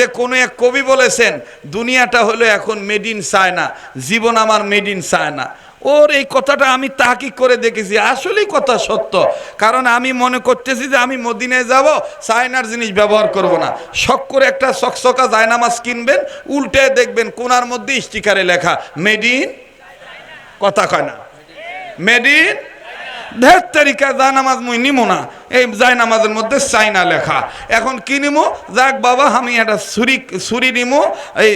যে কোনো এক কবি বলেছেন, দুনিয়াটা হলো এখন মেড ইন চায়না জীবন আমার মেড ইন চায়না ওর এই কথাটা আমি তাহাকি করে দেখেছি, আসলেই কথা সত্য। কারণ আমি মনে করতেছি যে আমি মদিনায় যাব, চায়নার জিনিস ব্যবহার করব না। শখ করে একটা চকচকা জায়নামাজ কিনবেন, উল্টে দেখবেন কোনার মধ্যে স্টিকারে লেখা মেড ইন কথা কয় না। মেড ইন ঢের তারিকা যা নামাজ মুই নিমো না, এই যাই নামাজের মধ্যে চাইনা লেখা। এখন কি নিমো? যাক বাবা, আমি একটা ছুরি ছুরি নিমো। এই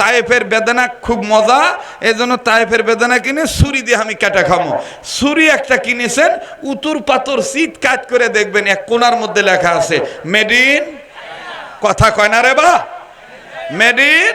তায়েফের বেদনা খুব মজা এই জন্য তায়েফের বেদনা কিনে ছুরি দিয়ে আমি কেটে খামো। ছুরি একটা কিনেছেন, উতুর পাথর শীত কাজ করে দেখবেন, এক কোনার মধ্যে লেখা আছে মেডিন কথা কয় না রে বা? মেডিন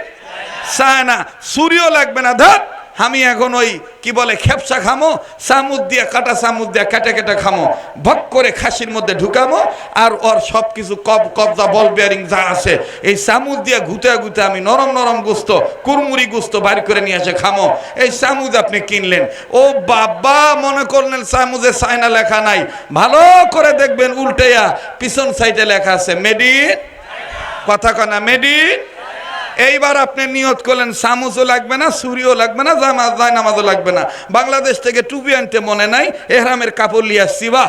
চায়না ছুরিও লাগবে না, ধর। আমি এখন ওই, কি বলে, খেপসা খামো, চামুচ দিয়ে, কাটা চামুচ দিয়ে কেটে কেটে খামো। ভক করে খাসির মধ্যে ঢুকামো, আর ওর সব কিছু কব, কবজা, বল বিয়ারিং যা আছে, এই চামুচ দিয়ে ঘুতে ঘুতে আমি নরম নরম গুস্ত কুরমুরি গুস্ত বাড়ি করে নিয়ে এসে খামো। এই চামুচ আপনি কিনলেন। ও বাবা, মনে করলেন চামুচে চায়না লেখা নাই। ভালো করে দেখবেন, উল্টেয়া পিছন সাইডে লেখা আছে মেডিন কথা কনা মেডিন এইবার আপনি নিয়ত করলেন সামুসও লাগবে না সুরিও লাগবে না জামা জায়নামাজও লাগবে না। বাংলাদেশ থেকে টুপি আনতে মনে নাই এহরামের কাপড় লিয়ে আসছি বা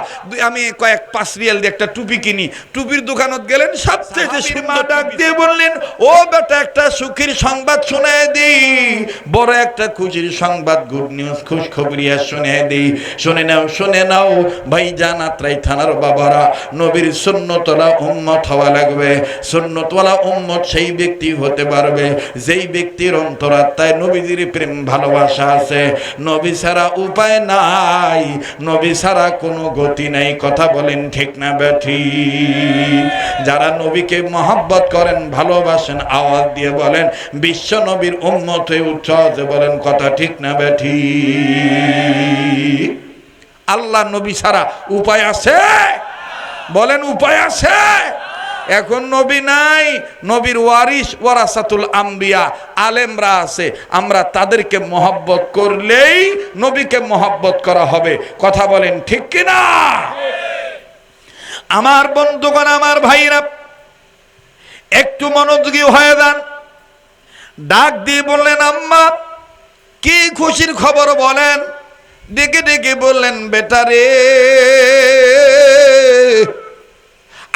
আমি কয়েক পাঁচ রিয়াল দিয়ে একটা টুপি কিনি। টুপির দোকানত গেলেন সবচেয়ে সুন্দর ডাক দিয়ে বললেন ও বেটা একটা সুখীর সংবাদ শোনায় দিই। বড় একটা খুশির সংবাদ গুড নিউজ খুশ খবরিয়া শুনে দিই। শুনে নাও শুনে নাও ভাই জানাত্রাই থানার বাবারা নবীর সুন্নতলা উম্মত হওয়া লাগবে। সুন্নতওয়ালা উম্মত সেই ব্যক্তি হতে পারবে। যেই ব্যক্তির অন্তরাত্মায় নবীজির প্রেম, ভালোবাসা আছে, নবী ছাড়া উপায় নাই, নবী ছাড়া কোনো গতি নাই। কথা বলেন ঠিক না ব্যাঠি। যারা নবীকে মহাব্বত করেন, ভালোবাসেন, আওয়াজ দিয়ে বলেন, বিশ্ব নবীর উম্মত হয়ে উচ্চ বলেন, কথা ঠিক না ব্যাঠি। আল্লাহ নবী ছাড়া উপায় আছে? বলেন উপায় আছে? এখন নবী নাই, নবীর ওয়ারিস ওয়ারাসাতুল আম্বিয়া। আলেমরা আছে, আমরা তাদেরকে মহব্বত করলেই নবীকে মহব্বত করা হবে। কথা বলেন ঠিক কিনা? আমার বন্ধুগণ, আমার ভাইরা, একটু মনোযোগী হয়ে যান। ডাক দিয়ে বললেন, আম্মা, কি খুশির খবর বলেন? ডেকে ডেকে বললেন বেটারে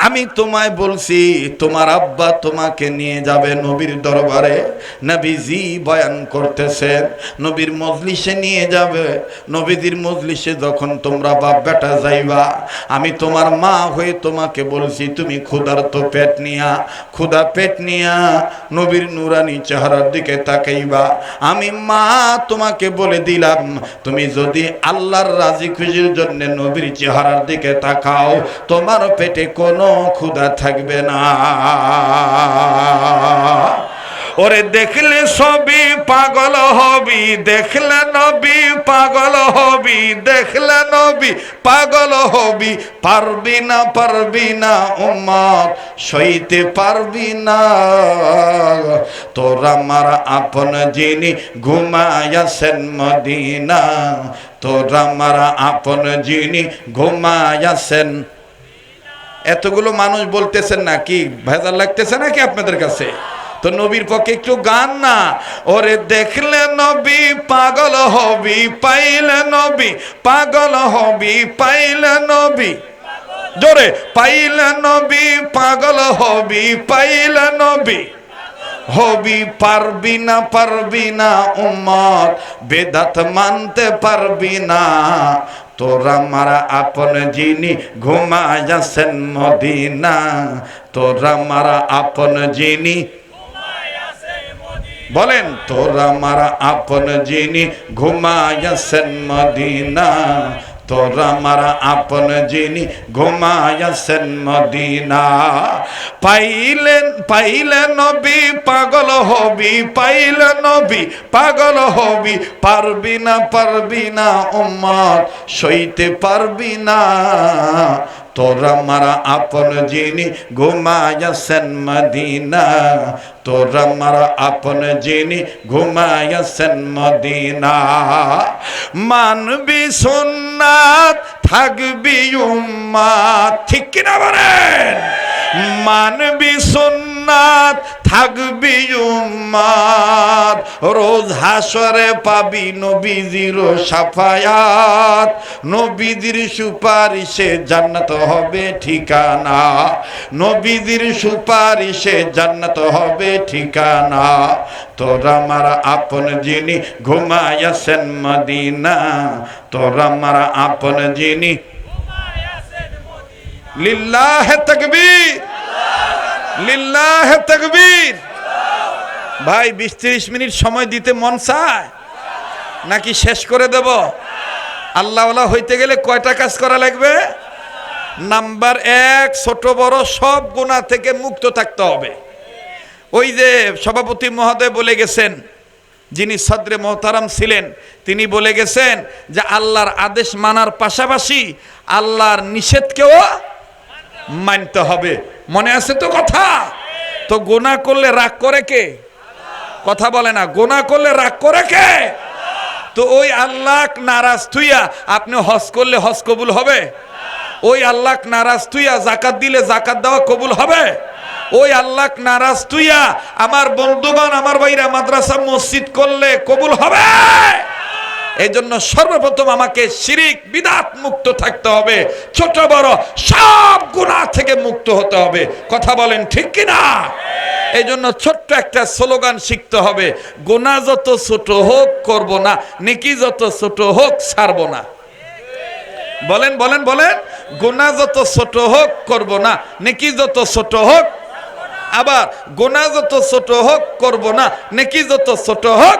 আমি তোমায় বলছি, তোমার আব্বা তোমাকে নিয়ে যাবে নবীর দরবারে। নবীজি বয়ান করতেছেন, নবীর মজলিসে নিয়ে যাবে। নবীজির মজলিসে যখন তোমরা বাপ বেটা যাইবা, আমি তোমার মা হয়ে তোমাকে বলছি, তুমি ক্ষুধার্ত পেট নিয়া, ক্ষুধা পেট নিয়া নবীর নুরানি চেহারার দিকে তাকাইবা। আমি মা তোমাকে বলে দিলাম, তুমি যদি আল্লাহর রাজি খুশির জন্য নবীর চেহারার দিকে তাকাও, তোমার পেটে কোনো ক্ষুধা থাকবে না। ওরে দেখলে সবই পাগল হবি, দেখলে নবী পাগল হবি, দেখলে নবী পাগল হবি। পারবি না পারবি না উম্মত, সইতে পারবি না। তোর মারা আপন যিনি ঘুমায়াছেন মদিনা, তোরা মারা আপন যিনি ঘুমায়াছেন এতগুলো মানুষ বলতেছেন না কি? ভেজাল লাগতেছে নাকি আপনাদের কাছে? তো নবীর পক্ষে একটু গান না। ওরে দেখলে নবী, পাগল হবি, পাইলে নবী, পাগল হবি, পাইলে নবী। জোরে, পাইলে নবী, পাগল হবি, পাইলে নবী। হবি পারবি না পারবি না, উম্মত, বেদাত মানতে পারবি না। তোরা মারা আপন যিনি ঘুমায়াছেন মদিনা। তোরা মারা আপন যিনি বলেন, তোরা মারা আপন যিনি ঘুমায়াছেন মদিনা। তোরা মারা আপন যিনি ঘুমায়াছেন মদিনা। পাইলেন পাইলে নবী পাগল হবি, পাইলে নবী পাগল হবি, পারবি না পারবি না উম্মত, সইতে পারবি না। তোরা মারা আপন যিনি ঘুমায়াছেন মদিনা। তোরা মারা আপন যিনি ঘুমায়াছেন মদিনা। মানবি সুন্নাত, থাকবি উম্মা ঠিক কিনা বলেন? মানবি সুন্নাত জান্নাত থাকবি উম্মাদ। রোজ হাসরে পাবি নবীজির সাফায়াত। নবীজির সুপারিশে জান্নাত হবে ঠিকানা। নবীজির সুপারিশে জান্নাত হবে ঠিকানা। তোর আমার আপন যিনি ঘুমায়াছেন মদিনা। তোর আমার আপন যিনি লিল্লাহ তকবীর। ভাই বিশ ত্রিশ মিনিট সময় দিতে মন চায়? নাকি শেষ করে দেব? আল্লাহওয়ালা হইতে গেলে কয়টা কাজ করা লাগবে? নাম্বার এক, ছোট, বড় সব গুণা থেকে মুক্ত থাকতে হবে। ওই যে সভাপতি মহোদয় বলে গেছেন, যিনি সদরে মোহতারাম ছিলেন, তিনি বলে গেছেন যে আল্লাহর আদেশ মানার পাশাপাশি আল্লাহর নিষেধকেও মানতে হবে। মনে আছে তো কথা? তো গোনা করলে রাগ করে কে? কথা বলে না, গোনা করলে রাগ করে কে? তো ওই আল্লাহ নারাজ থুইয়া আপনি হজ করলে হজ কবুল হবে? ওই আল্লাহ নারাজ তুইয়া জাকাত দিলে জাকাত দেওয়া কবুল হবে? ওই আল্লাহ নারাজ তুইয়া আমার বন্ধুগণ, আমার ভাইরা মাদ্রাসা মসজিদ করলে কবুল হবে? এই জন্য সর্বপ্রথম আমাকে শিরিক, বিদাত মুক্ত থাকতে হবে। ছোট, বড়, সব গুণা থেকে মুক্ত হতে হবে। কথা বলেন ঠিক কিনা? এই জন্য ছোট্ট একটা স্লোগান শিখতে হবে। গোনা যত ছোট হোক করব না, নেকি যত ছোট হোক ছাড়ব না। বলেন বলেন বলেন। গোনা যত ছোট হোক করব না, নেকি যত ছোট হোক। আবার গোনা যত ছোট হোক করব না, নেকি যত ছোট হোক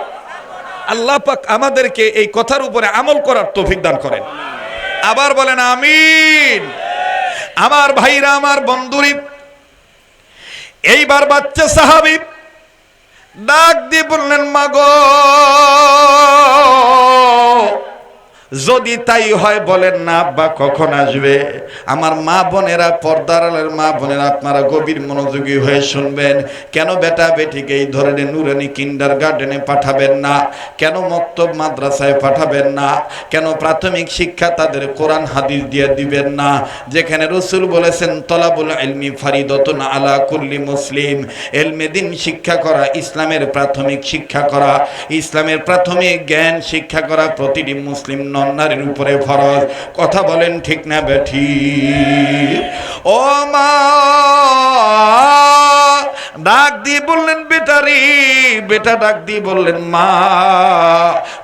আল্লাহ পাক আমাদেরকে এই কথার উপরে আমল করার তৌফিক দান করেন। আবার বলেন, আমিন। আমার ভাইরা, আমার বন্ধুরি, এইবার বাচ্চা সাহাবি ডাক দিয়ে বললেন, মাগো। যদি তাই হয়, বলেন না, আব্বা, কখন আসবে? আমার মা বোনেরা, পর্দার আলের মা বোনেরা, আপনারা গভীর মনোযোগী হয়ে শুনবেন। কেন বেটা বেটিকে এই ধরনের নুরানি কিন্ডার গার্ডেনে পাঠাবেন না? কেন মক্তব মাদ্রাসায় পাঠাবেন না? কেন প্রাথমিক শিক্ষা তাদের কোরআন, হাদিস দিয়ে দিবেন না? যেখানে রসুল বলেছেন, তলাবুল ইলমি ফারিদতুন আলা কুল্লি মুসলিম। এলমে দিন শিক্ষা করা, ইসলামের প্রাথমিক শিক্ষা করা, ইসলামের প্রাথমিক জ্ঞান শিক্ষা করা প্রতিটি মুসলিম নন্নারের উপরে ফরজ। কথা বলেন ঠিক না বেঠি। ও মা ডাক দিয়ে বললেন বেটারি বেটা ডাক দিয়ে বললেন, মা,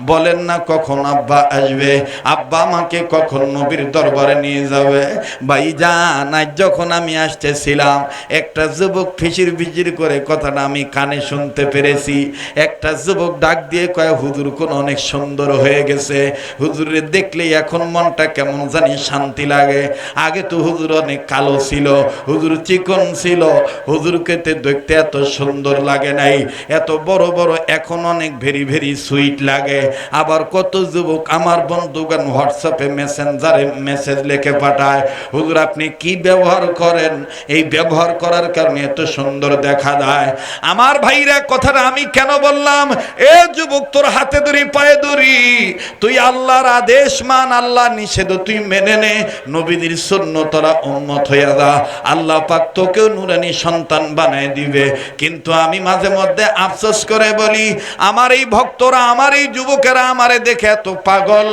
বলেন না কখন আব্বা আসবে। আব্বা আমাকে কখন নবীর দরবারে নিয়ে যাবে? ভাই জান আজ যখন আমি আসতেছিলাম, একটা যুবক ফিচির ফিসির করে কথাটা আমি কানে শুনতে পেরেছি। একটা যুবক ডাক দিয়ে কয়, হুজুর, কোন অনেক সুন্দর হয়ে গেছে। হুজুরে, দেখলে এখন মনটা কেমন জানি শান্তি লাগে। আগে তো হুজুর অনেক কালো ছিল। হুজুর চিকন ছিল। হুজুরকে দেখতে এত সুন্দর লাগে নাই। এত বড় বড় এখন অনেক ভেরি ভেরি সুইট লাগে। আবার কত যুবক আমার বন্ধুগান হোয়াটসঅ্যাপে মেসেঞ্জারে মেসেজ লিখে পাঠায়, হুজুর, আপনি কি ব্যবহার করেন? এই ব্যবহার করার কারণে এত সুন্দর দেখা যায়। আমার ভাইরা, কথাটা আমি কেন বললাম? এ যুবক, তোর হাতে ধরি, পায়ে ধরি। তুই আল্লাহর আদেশ মান আল্লাহ নিষেধ তুই মেনে নে। নবীদের শূন্য তোরা হইয়া যা। আল্লাহ পাক তোকেও নুরানি সন্তান বানায় দিবে। কিন্তু আমি মাঝে মধ্যে আফসোস করে বলি, আমার এই ভক্তরা, আমার এই যুবকেরা আমারে দেখে এত পাগল।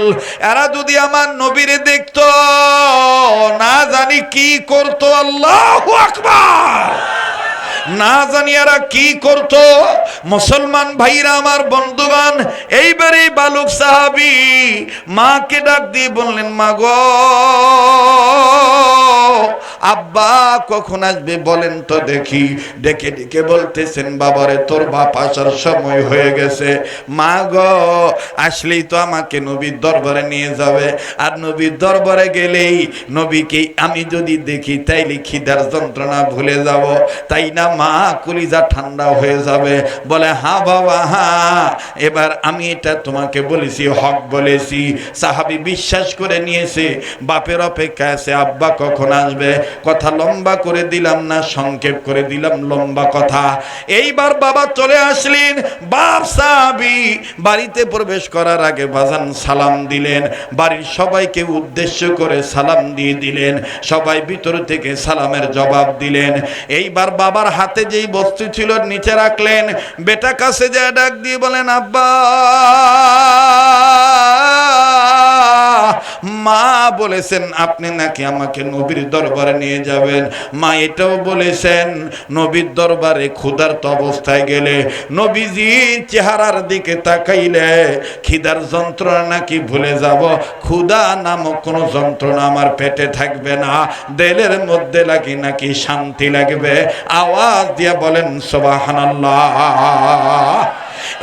এরা যদি আমার নবীরে দেখত, না জানি কি করতো। আল্লাহ আকবার! না জানি এরা কি করত? মুসলমান ভাইরা আমার বন্ধুগান এইবারে বালুক সাহাবি মাকে ডাক দিয়ে বললেন মা গো আব্বা কখন আসবে বলেন তো দেখি। ডেকে ডেকে বলতেছেন, বাবারে, তোর বাপ আসার সময় হয়ে গেছে। মা গো আসলেই তো আমাকে নবীর দরবারে নিয়ে যাবে। আর নবীর দরবারে গেলেই নবীকে আমি যদি দেখি, তাইলে খিদার যন্ত্রণা ভুলে যাব। তাই না মা, কলিজা ঠান্ডা হয়ে যাবে। বলে হ্যাঁ বাবা হ্যাঁ এবার আমি এটা তোমাকে বলেছি, হক বলেছি। সাহাবি বিশ্বাস করে নিয়েছে, বাপের অপেক্ষা আছে, আব্বা কখন আসবে? কথা লম্বা করে দিলাম না, সংক্ষেপ করে দিলাম, লম্বা কথা। এইবার বাবা চলে আসলেন, বাপ সাহাবি বাড়িতে প্রবেশ করার আগে বাজান সালাম দিলেন। বাড়ির সবাইকে উদ্দেশ্য করে সালাম দিয়ে দিলেন। সবাই ভিতর থেকে সালামের জবাব দিলেন। এইবার বাবার হাত হাতে যেই বস্তু ছিল নিচে রাখলেন বেটা কাছে যা ডাক দিয়ে বলেন আব্বা! মা বলেছেন, আপনি নাকি আমাকে নবীর দরবারে নিয়ে যাবেন? মা এটাও বলেছেন, নবীর দরবারে ক্ষুধার্ত অবস্থায় গেলে নবীজি চেহারার দিকে তাকাইলে খিদার যন্ত্রণা নাকি ভুলে যাব। ক্ষুধা নামক কোনো যন্ত্রণা আমার পেটে থাকবে না, দেলের মধ্যে লাগি নাকি শান্তি লাগবে। আওয়াজ দিয়া বলেন, সোবাহানাল্লাহ।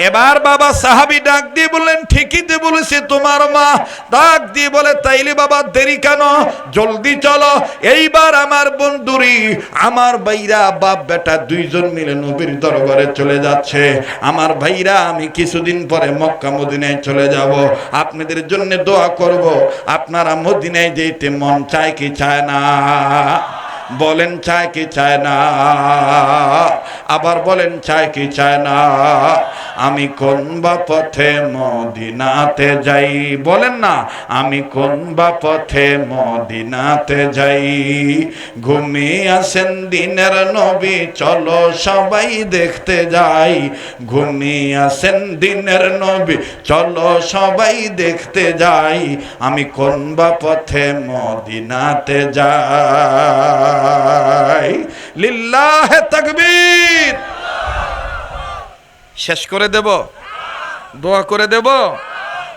এবার বাবা সাহাবি ডাক দিয়ে বললেন, ঠিকই তো বলেছে তোমার মা। ডাক দিয়ে বলে, তাইলে বাবা দেরি কেন? জলদি চলো। এইবার আমার বন্ধুরি, আমার ভাইরা বাপ বেটা দুইজন মিলে নবীর দরবারে চলে যাচ্ছে। আমার ভাইরা, আমি কিছুদিন পরে মক্কা মদিনায় চলে যাব। আপনাদের জন্য দোয়া করব। আপনারা মদিনায় যেতে মন চায় কি চায় না? বলেন চায় কি চায় না? আবার বলেন চায় কি চায় না? আমি কোন বা পথে মদিনাতে যাই? বলেন না, আমি কোন বা পথে মদিনাতে যাই? ঘুমিয়ে আসেন দিনের নবী, চলো সবাই দেখতে যাই। ঘুমিয়ে আসেন দিনের নবী, চলো সবাই দেখতে যাই। আমি কোন বা পথে মদিনাতে যাই? তাকবীর। শেষ করে দেব? দোয়া করে দেব?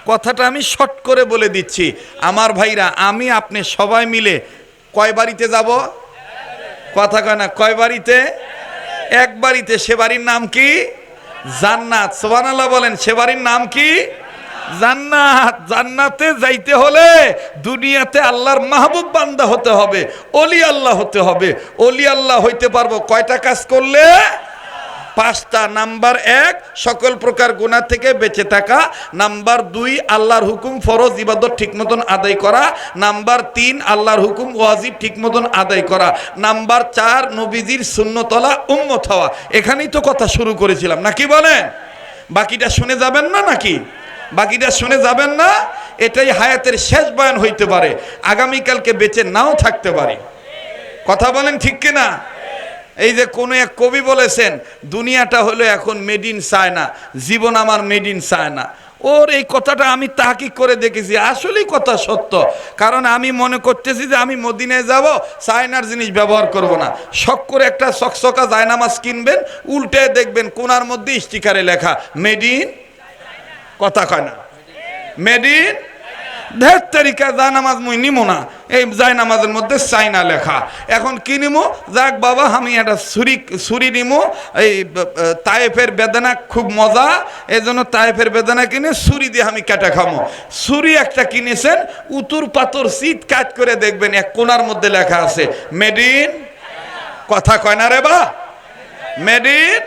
কথাটা আমি শর্ট করে বলে দিচ্ছি। আমার ভাইরা, আমি আপনি সবাই মিলে কয় বাড়িতে যাব? কথা কয় না, কয় বাড়িতে? এক বাড়িতে। সে বাড়ির নাম কি? জান্নাত। সোবানাল্লাহ বলেন, সে বাড়ির নাম কি? জান্নাত, জান্নাতে যাইতে হলে দুনিয়াতে আল্লাহর মাহবুব বান্দা হতে হবে, অলি আল্লাহ হতে হবে। অলি আল্লাহ হইতে পারব কয়টা কাজ করলে? পাঁচটা। নাম্বার এক, সকল প্রকার গুণা থেকে বেঁচে থাকা। নাম্বার দুই, আল্লাহর হুকুম ফরজ ইবাদত ঠিক মতন আদায় করা। নাম্বার তিন, আল্লাহর হুকুম ওয়াজিব ঠিক মতন আদায় করা। নাম্বার চার, নবীজির শূন্যতলা উম্মত হওয়া। এখানেই তো কথা শুরু করেছিলাম, নাকি বলেন? বাকিটা শুনে যাবেন না নাকি? বাকিটা শুনে যাবেন না, এটাই হায়াতের শেষ বয়ান হইতে পারে। আগামীকালকে বেঁচে নাও থাকতে পারে। কথা বলেন ঠিক কিনা? এই যে কোন এক কবি বলেছেন, দুনিয়াটা হলো এখন মেড ইন চায়না জীবন আমার মেড ইন চায়না ওর এই কথাটা আমি তাহাকি করে দেখেছি, আসলেই কথা সত্য। কারণ আমি মনে করতেছি যে আমি মদিনায় যাব, চায়নার জিনিস ব্যবহার করব না। শখ করে একটা চকচকা জায়নামাজ কিনবেন, উল্টে দেখবেন কোনার মধ্যে স্টিকারে লেখা মেড ইন কথা কয় না। মেড ইন ঢের তারিকা যা নামাজ মুই নিমো না, এই জাই নামাজের মধ্যে চাইনা লেখা। এখন কি নিমো? যাক বাবা, আমি একটা ছুরি ছুরি নিমো। এই তায়েফের বেদনা খুব মজা এই জন্য তায়েফের বেদনা কিনে ছুরি দিয়ে আমি কেটে খামো। ছুরি একটা কিনেছেন, উতুর পাতর শীত কাজ করে দেখবেন, এক কোনার মধ্যে লেখা আছে। মেডিন? কথা কয় না রে বা? মেডিন?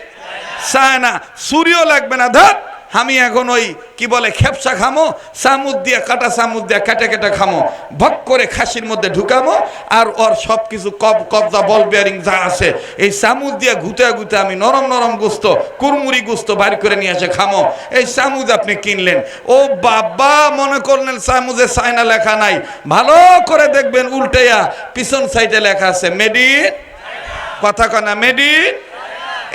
চায়না ছুরিও লাগবে না, ধর। আমি এখন ওই, কি বলে, খেপসা খামো, চামুচ দিয়ে, কাটা চামুচ দিয়ে কেটে কেটে খামো। ভক করে খাসির মধ্যে ঢুকামো, আর ওর সব কিছু কব, কবজা, বল বিয়ারিং যা আছে, এই চামুচ দিয়ে ঘুতে ঘুতে আমি নরম নরম গুস্ত কুরমুরি গুস্ত বাড়ি করে নিয়ে এসে খামো। এই চামুচ আপনি কিনলেন। ও বাবা, মনে করলেন চামুচে চায়না লেখা নাই। ভালো করে দেখবেন, উল্টেয়া, পিছন সাইডে লেখা আছে মেডিন কথা কনা মেডিন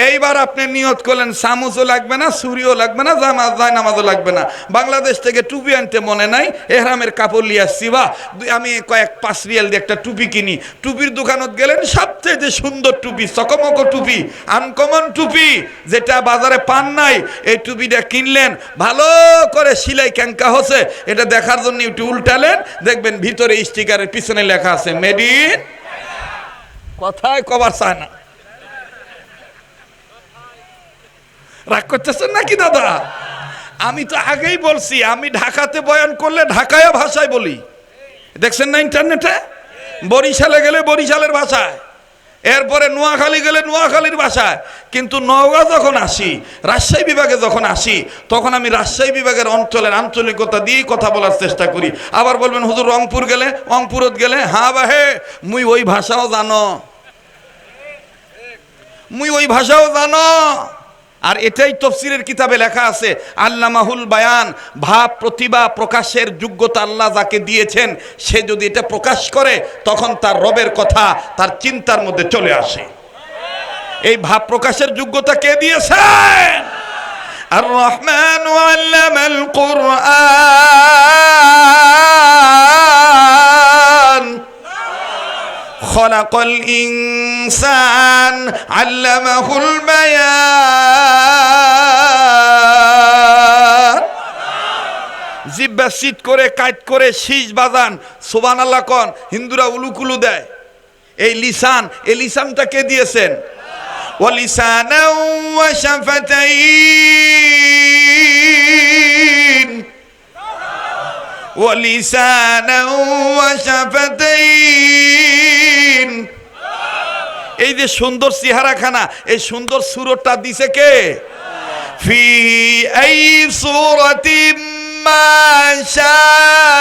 এইবার আপনি নিয়ত করলেন, সামুজও লাগবে না, সুরিও লাগবে না জামা জায়নামাজও লাগবে না। বাংলাদেশ থেকে টুপি আনতে মনে নাই, এহরামের কাপড় লিয়ে আসছি, বা আমি কয়েক পাঁচ রিয়াল দিয়ে একটা টুপি কিনি। টুপির দোকানত গেলেন, সবচেয়ে যে সুন্দর টুপি, চকমক টুপি, আনকমন টুপি, যেটা বাজারে পান নাই, এই টুপিটা কিনলেন, ভালো করে সিলাই ক্যাঙ্কা হচ্ছে, এটা দেখার জন্য একটু উল্টালেন, দেখবেন ভিতরে স্টিকারের পিছনে লেখা আছে মেডিন কথায় কবার চায় না। রাগ করতেছেন নাকি দাদা? আমি তো আগেই বলছি, আমি ঢাকাতে বয়ান করলে ঢাকায় ভাষায় বলি। দেখছেন না ইন্টারনেটে? বরিশালে গেলে বরিশালের ভাষায়, এরপরে নোয়াখালী গেলে নোয়াখালীর ভাষায়। কিন্তু নওগাঁ যখন আসি, রাজশাহী বিভাগে যখন আসি, তখন আমি রাজশাহী বিভাগের অঞ্চলের আঞ্চলিকতা দিয়েই কথা বলার চেষ্টা করি। আবার বলবেন, হুজুর, রংপুর গেলে, রংপুরত গেলে? হ্যাঁ বাহে, মুই ওই ভাষাও জানো। মুই ওই ভাষাও জানো। আর এটাই তফসিরের কিতাবে লেখা আছে, আল্লামাহুল বায়ান, ভাব, প্রতিভা, প্রকাশের যোগ্যতা আল্লাহ যাকে দিয়েছেন, সে যদি এটা প্রকাশ করে, তখন তার রবের কথা, তার চিন্তার মধ্যে চলে আসে। এই ভাব প্রকাশের যোগ্যতা কে দিয়েছেন? আর রহমান আল্লামাল কোরআন। خلق الإنسان علمه البيان জিব্বা শীত করে কাট করে শীষ বাজান সোবান আল্লাহ কন হিন্দুরা উলুকুলু দেয় এই লিসান এই লিসানটা কে দিয়েছেন ولسانا وشفتين ولسانا وشفتين এই যে সুন্দর চেহারাখানা এই সুন্দর সুরটা দিছে কে ফি এই সুরতি মা শাআ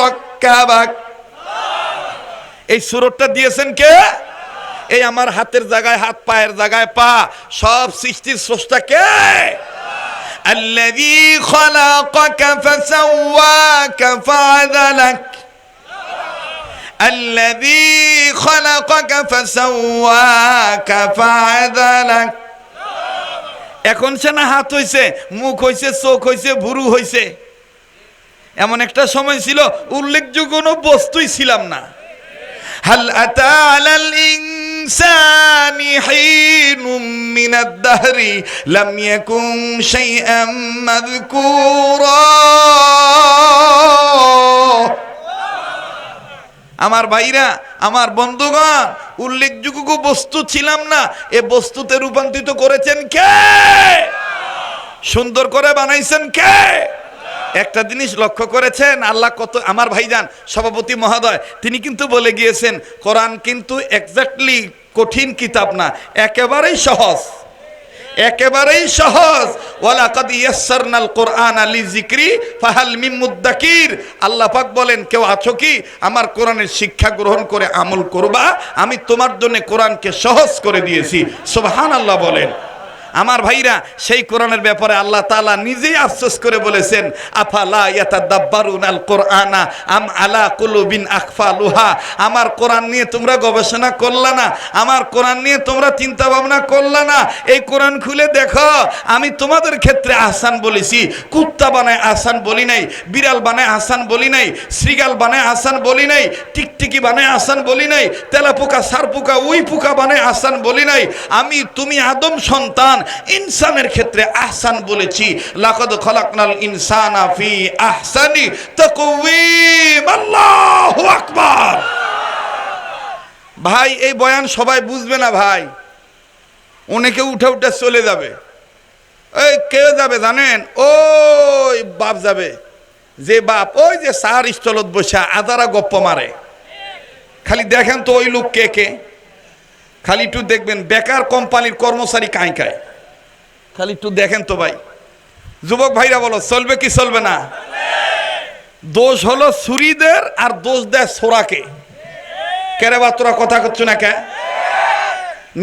রাক্কাবাক এই সুরতটা দিয়েছেন কে এই আমার হাতের জায়গায় হাত পায়ের জায়গায় পা সব সৃষ্টির স্রষ্টা কে الذي خلقك فسواك فعدلك الذي خلقك فسواك فعدلك এখন সে না হাত হইছে মুখ হইছে চোখ হইছে ভুরু হইছে এমন একটা সময় ছিল উল্লেখযোগ্য কোনো বস্তুই ছিলাম না هل أتى على الإنسان حين من الدهر لم يكن شيئا مذكورا আমার ভাইরা, আমার বন্ধুগণ, উল্লেখযোগ্য বস্তু ছিলাম না, এ বস্তুতে রূপান্তরিত করেছেন কে? সুন্দর করে বানাইছেন কে? একটা জিনিস লক্ষ্য করেছেন, আল্লাহ কত, আমার ভাইজান, সভাপতি মহোদয়, তিনি কিন্তু বলে গিয়েছেন, কোরআন কিন্তু এক্স্যাক্টলি কঠিন কিতাব না, একেবারেই সহজ। একেবারেই সহজ। ওয়ালাকাদ ইয়াসসারনাল কোরআন আলি জিক্রি ফাহাল মিন মুদ্দাকির। আল্লাহ পাক বলেন, কেউ আছো কি? আমার কোরআনের শিক্ষা গ্রহণ করে আমল করবা। আমি তোমার জন্য কোরআনকে সহজ করে দিয়েছি। সুবহানাল্লাহ বলেন। আমার ভাইরা, সেই কোরআনের ব্যাপারে আল্লাহ তাআলা নিজেই আফসোস করে বলেছেন আম আলা কুলুবিন আমার কোরআন নিয়ে তোমরা গবেষণা করলা না, আমার কোরআন নিয়ে তোমরা চিন্তা ভাবনা করলা না। এই কোরআন খুলে দেখো, আমি তোমাদের ক্ষেত্রে আহসান বলেছি, কুত্তা বানায় আহসান বলি নাই, বিড়াল বানায় আহসান বলি নাই শ্রীগাল বানায় আহসান বলি নাই, টিকটিকি বানায় আহসান বলি নাই, তেলাপোকা, সারপোকা উই পোকা বানায় আহসান বলি নাই। আমি, তুমি আদম সন্তান ইনসানের ক্ষেত্রে আহসান বলেছি, লাকাদ খলাকনাল ইনসানা ফি আহসানি তাকওয়িম। আল্লাহু আকবার। ভাই, এই বয়ান সবাই বুঝবে না ভাই। অনেকে উঠে উঠে চলে যাবে। এই কে যাবে জানেন? ওই বাপ যাবে। যে বাপ, ওই যে সার স্থলত বসে আদারা গপ্প মারে। খালি দেখেন তো ওই লোক কে কে। খালি একটু দেখবেন, বেকার কোম্পানির কর্মচারী কাঁই কায় খালি একটু দেখেন তো ভাই। যুবক ভাইরা বলো, চলবে কি চলবে না? দোষ হলো সুরিদের আর দোষ দেয় সোরাকে। কেরে বা তোরা কথা করছ না কে?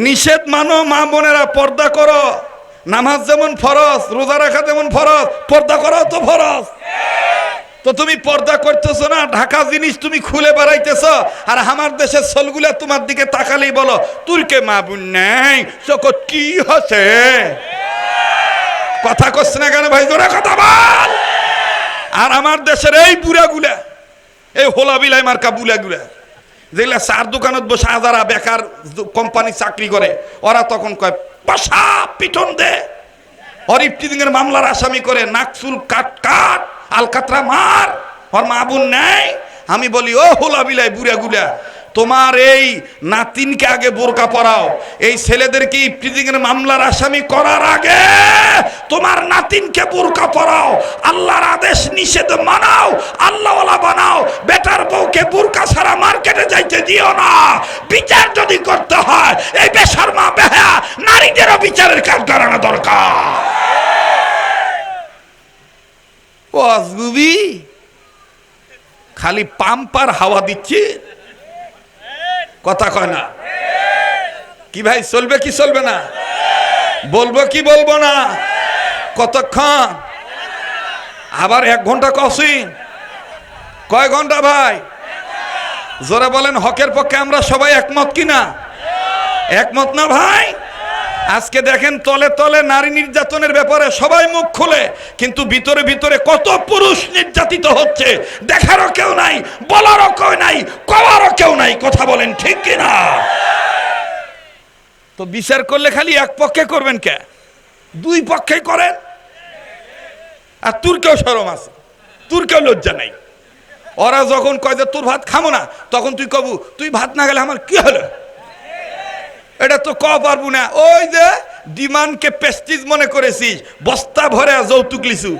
নিষেধ মানো মা বোনেরা, পর্দা করো। নামাজ যেমন ফরজ, রোজা রাখা যেমন ফরজ, পর্দা করো তো ফরজ। তো তুমি পর্দা করতেছো না, ঢাকা জিনিস তুমি খুলে বেড়াইতেছ, আর আমার দেশের সলগুলা তোমার দিকে তাকালেই বলো, তুরকে মা বোন নেই চকট কি হচ্ছে কথা করছে না কেন ভাই? জোরে কথা বল। আর আমার দেশের এই বুড়াগুলা, এই হোলা বিলাই মার্কা বুড়াগুলা, যেগুলা চার দোকানত বসে হাজারা বেকার কোম্পানি চাকরি করে, ওরা তখন কয়, পাশা পিঠন দে। অরিপ্তিদিনের মামলার আসামি করে নাকসুল কাট কাট, আলকাতরা মার, ওর মা বোন নেই। আমি বলি, ও হোলা বিলাই বুড়া গুলা তোমার এই নাতিনকে আগে বোরকা পরাও। এই ছেলেদেরকে ইফটিজিংয়ের মামলার আসামি করার আগে তোমার নাতিনকে বোরকা পরাও? আল্লাহর আদেশ নিষেধ মানাও, আল্লাহওয়ালা বানাও। বেটার বউকে বোরকা ছাড়া মার্কেটে যাইতে দিও না। বিচার যদি করতে হয়, এই বেশর্মা বেহা নারীদেরও বিচারের কাজ করানো দরকার। খালি পাম্পার হাওয়া দিচ্ছে। কথা কয় না। কি ভাই, চলবে কি চলবে না? বলব কি বলব না? কতক্ষণ? আবার এক ঘণ্টা কসি কয় ঘণ্টা ভাই? জোরে বলেন, হকের পক্ষে আমরা সবাই একমত কিনা? একমত না ভাই? আজকে দেখেন তলে তলে নারী নির্যাতনের ব্যাপারে সবাই মুখ খুলে, কিন্তু ভিতরে ভিতরে কত পুরুষ নির্যাতিত হচ্ছে, দেখারও কেউ নাই, বলারও কেউ নাই, কওয়ারও কেউ নাই, কথা বলেন ঠিক কিনা? তো বিচার করলে খালি এক পক্ষে করবেন কে? দুই পক্ষে করেন? আর তোর কেউ সরম আছে তোর কেউ লজ্জা নাই। ওরা যখন কয় যে, তোর ভাত খামো না, তখন তুই কবু, তুই ভাত না গেলে আমার কি হলো? এটা তো ক পারব না। ওই যে ডিমান্ডকে পেস্টিজ মনে করেছিস বস্তা ভরে যৌতুক লিছু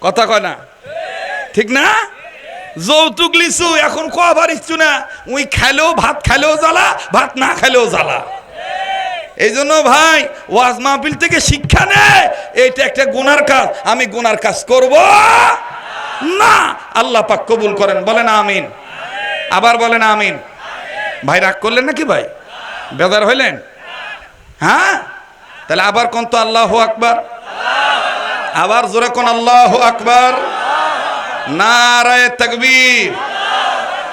কথা কয় না? ঠিক না? যৌতুক লিছু এখন ক পারিস না। উই খাইলেও ভাত খাইলেও জ্বালা, ভাত না খাইলেও জ্বালা। এই জন্য ভাই, ওয়াজ মাহফিল থেকে শিক্ষা নেয় এটা একটা গুনার কাজ। আমি গুনার কাজ করব না। আল্লাহ পাক কবুল করেন। বলেন আমিন। আবার বলেন আমিন। ভাই রাগ করলেন নাকি ভাই? বেদার হইলেন? হ্যাঁ? তাহলে আবার কোন তো আল্লাহ আকবার? আবার জোরে কোন আল্লাহ আকবার? নারায় তাকবীর।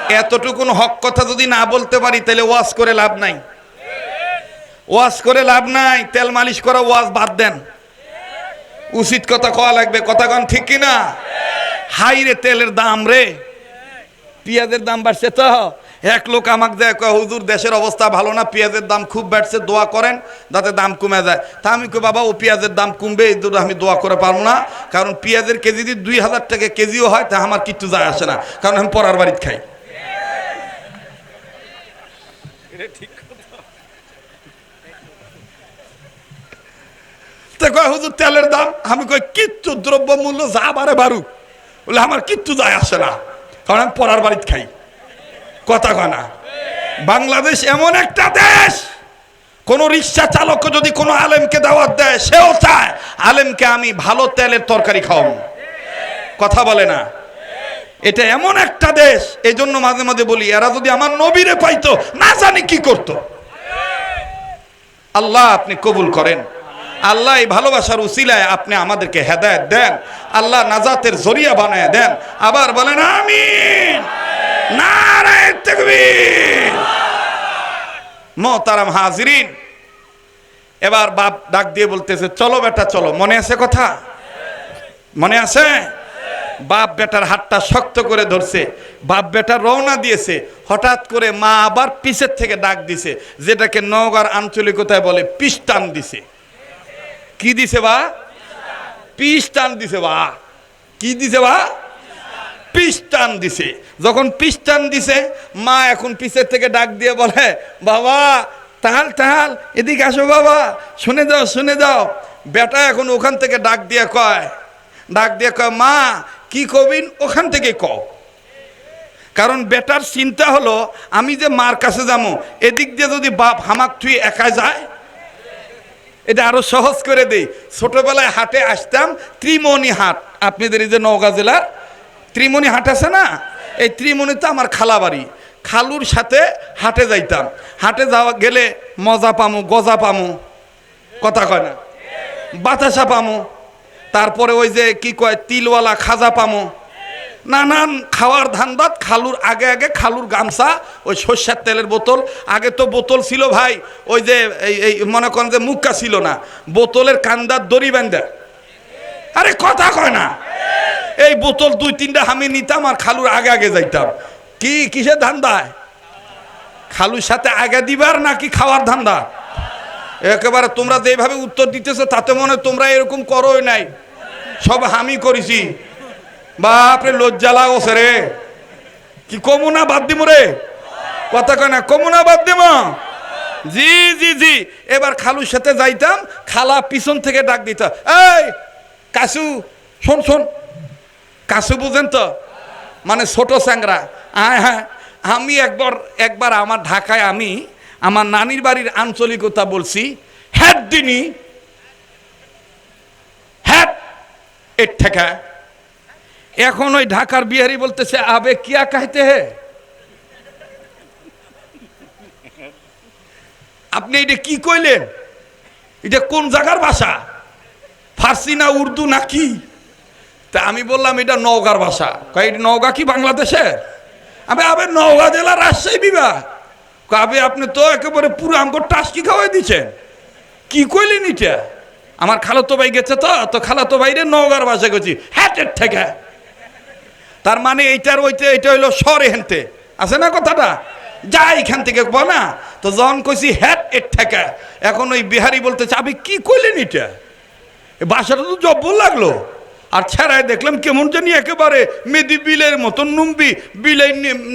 এতটুকুন হক কথা যদি না বলতে পারি, তাহলে ওয়াজ করে লাভ নাই। ওয়াজ করে লাভ নাই, তেল মালিশ করা ওয়াজ বাদ দেন। উচিত কথা কওয়া লাগবে, কথা কন ঠিক কিনা? হাই রে তেলের দাম রে। পেঁয়াজের দাম বাড়ছে তো। এক লোক আমাকে দেয়, কয়, হুজুর, দেশের অবস্থা ভালো না, পেঁয়াজের দাম খুব বাড়ছে, দোয়া করেন যাতে দাম কমে যায়। তা আমি কই, বাবা, ও পেঁয়াজের দাম কমবে, এই আমি দোয়া করে পারব না, কারণ পেঁয়াজের কেজি যদি দুই হাজার টাকা কেজিও হয়, তা আমার কিচ্ছু যায় আসে না, কারণ আমি পরার বাড়িতে খাই। হুজুর, তেলের দাম? আমি কই, কিচ্ছু দ্রব্য মূল্য যা বাড়ে বাড়ুক। বলে, আমার কিচ্ছু যায় আসে না, কারণ আমি পরার বাড়িতে খাই। কথা কয় বাংলাদেশ এমন একটা দেশ, কোন রিক্সা চালক যদি কোনো আলেমকে দাওয়াত দেয়, সেও চায়, আলেমকে আমি ভালো তেলের তরকারি খাওয়াবো। কথা বলে না। এটা এমন একটা দেশ এই জন্য মাঝে মাঝে বলি, এরা যদি আমার নবীরে পাইতো, না জানি কি করতো। আল্লাহ আপনি কবুল করেন। আল্লাহ এই ভালোবাসার উসিলায় আপনি আমাদেরকে হেদায়েত দেন। আল্লাহ নাজাতের জরিয়া বানায় দেন। আবার বলেন, আমিন। নারায়ে তাকবীর। মোহতারাম হাজিরিন। এবার বাপ ডাক দিয়ে বলতেছে, চলো বেটা, চলো। মনে আছে কথা? মনে আছে? বাপ বেটার হাতটা শক্ত করে ধরছে। বাপ বেটা রওনা দিয়েছে। হঠাৎ করে মা আবার পিছের থেকে ডাক দিছে, যেটাকে নওগাঁর আঞ্চলিকতায় বলে পিস টান দিছে। কি দিছে বা? পিস টান দিছে বা? কি দিছে বা? পিস টান দিছে। যখন পিস টান দিছে, মা এখন পিছের থেকে ডাক দিয়ে বলে, বাবা, তাহাল তাহাল, এদিকে আসো বাবা, শুনে যাও শুনে যাও। বেটা এখন ওখান থেকে ডাক দিয়ে কয়, ডাক দিয়ে কয়, মা, কি কবিন ওখান থেকে ক কারণ বেটার চিন্তা হলো, আমি যে মার কাছে যাব, এদিক দিয়ে যদি বাপ হামাক তুই একা যায়, এটা আরও সহজ করে দেই। ছোটবেলায় হাটে আসতাম, ত্রিমণি হাট, আপনাদের এই যে নওগাঁ জেলার ত্রিমণি হাট আছে না? এই ত্রিমণিতে আমার খালা বাড়ি। খালুর সাথে হাটে যাইতাম। হাটে যাওয়া গেলে মজা পামু, গজা পামু। কথা কয় না? বাতাসা পামু। তারপরে ওই যে কি কয়, তিলওয়ালা খাজা পামু। নানান খাওয়ার ধান ধান্দাত খালুর, আগে আগে খালুর গামছা, ওই সর্ষের তেলের বোতল। আগে তো বোতল ছিল ভাই, ওই যে এই মনে করেন যে মুক্কা ছিল না। বোতলের কান্দার দড়ি বান্ধা আরে কথা কয় না? এই বোতল দুই, তিনটা আমি নিতাম আর খালুর আগে আগে যাইতাম। কি, কিসের ধান্দায় খালুর সাথে আগে দিবার নাকি খাওয়ার ধান্দা? একেবারে তোমরা যেভাবে উত্তর দিতেছো, তাতে মনে তোমরা এরকম করোই নাই। সব আমি করেছি। বাপরে, লজ্জা লাগছে রে। কি কমু না বাদ দিব রে? কথা কয় না কমু না বাদ দিব? জি জি জি। এবার খালুর সাথে যাইতাম, খালা পিছন থেকে ডাক দিত, এই, কাসু, শোন শোন। কাসু বুঝেন তো? মানে ছোট স্যাংরা হ্যাঁ হ্যাঁ আমি একবার একবার আমার ঢাকায় আমি আমার নানির বাড়ির আঞ্চলিকতা বলছি, হ্যাট দিনই হ্যাট এর ঠেকা। এখন ওই ঢাকার বিহারি বলতেছে, আবে, কিয়া কাহতে হে? আপনি এটা কি কইলেন? এটা কোন জায়গার ভাষা? ফার্সি না উর্দু না কি? তা আমি বললাম, এটা নওগাঁর ভাষা। কয়, এটা নওগাঁ কি বাংলাদেশের? আমি আবে, নওগাঁ জেলা রাজশাহী বিভাগ। কাবে আপনি তো একেবারে পুরো আমগো টাস্কি খাওয়াই দিচ্ছেন কি কইলেন এটা? আমার খালাতো ভাই গেছে তো তো খালাতো ভাইরে নগার বাসা গেছি হ্যাটের থেকে। তার মানে এইটার ওইতে এটা হইল সরে হেনতে। আছে না কথাটা? যা এখান থেকে বলা তো যখন কইছি হ্যাট এর থেকে, এখন ওই বিহারি বলতেছে চাবি কি কইলেন এটা? বাসাটা তো জব্বর লাগল। আর ছেড়ায় দেখলাম কেমন জানি একেবারে মেদি বিলের মতন নুম্বি বিলের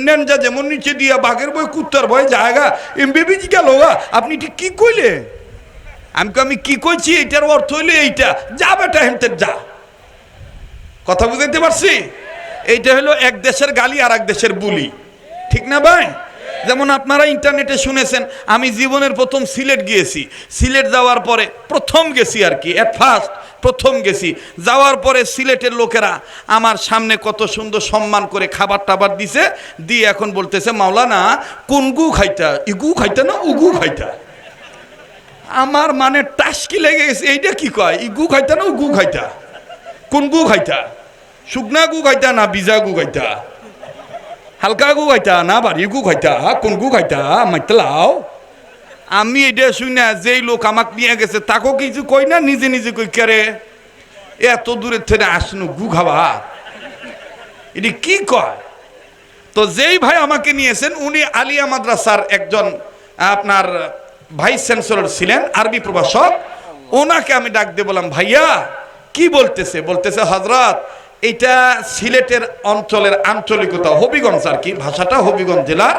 নেনজা যেমন নিচে দিয়া বাঘের বই, কুত্তার ভয় জায়গা এম বেবিজি গেল আপনি ঠিক কি কইলে? আমি আমি কি কইছি? এটার অর্থ হইলে এইটা। যা বেটা, হেনতে যা। কথা বুঝাইতে পারছি? এইটা হলো এক দেশের গালি আর এক দেশের বুলি। ঠিক না ভাই? যেমন আপনারা ইন্টারনেটে শুনেছেন, আমি জীবনের প্রথম সিলেট গিয়েছি। সিলেট যাওয়ার পরে প্রথম গেছি আর কি অ্যাট ফার্স্ট প্রথম গেছি। যাওয়ার পরে সিলেটের লোকেরা আমার সামনে কত সুন্দর সম্মান করে খাবার টাবার দিছে, দিয়ে এখন বলতেছে, মাওলানা, কোন গু খাইতা? ইগু খাইতা না উগু খাইতা? আমার মানে টাসকি লেগে গেছে, এইটা কি কয়? ইগু খাইতা না উগু খাইতা? কোন গু খাইতা? শুকনা গু খাইতা না বিজা গু খাইতা? হালকা গু খাইতা, না বাড়ি গু খাইতা কোন গু খাইতা, মাইতলাও। আমি এটা না যেই লোক আমাকে নিয়ে গেছে তাকেও কিছু কই না, নিজে নিজে কই কেরে এত দূরের থেকে আসনু, গু খাবা? এটি কি কয়? তো যেই ভাই আমাকে নিয়েছেন, উনি আলিয়া মাদ্রাসার একজন, আপনার ভাইস চ্যান্সেলর ছিলেন, আরবি প্রভাষক। ওনাকে আমি ডাক দিয়ে বললাম, ভাইয়া, কি বলতেছে? বলতেছে হজরত এটা সিলেটের অঞ্চলের আঞ্চলিকতা হবিগঞ্জ আর কি ভাষাটা হবিগঞ্জ জেলার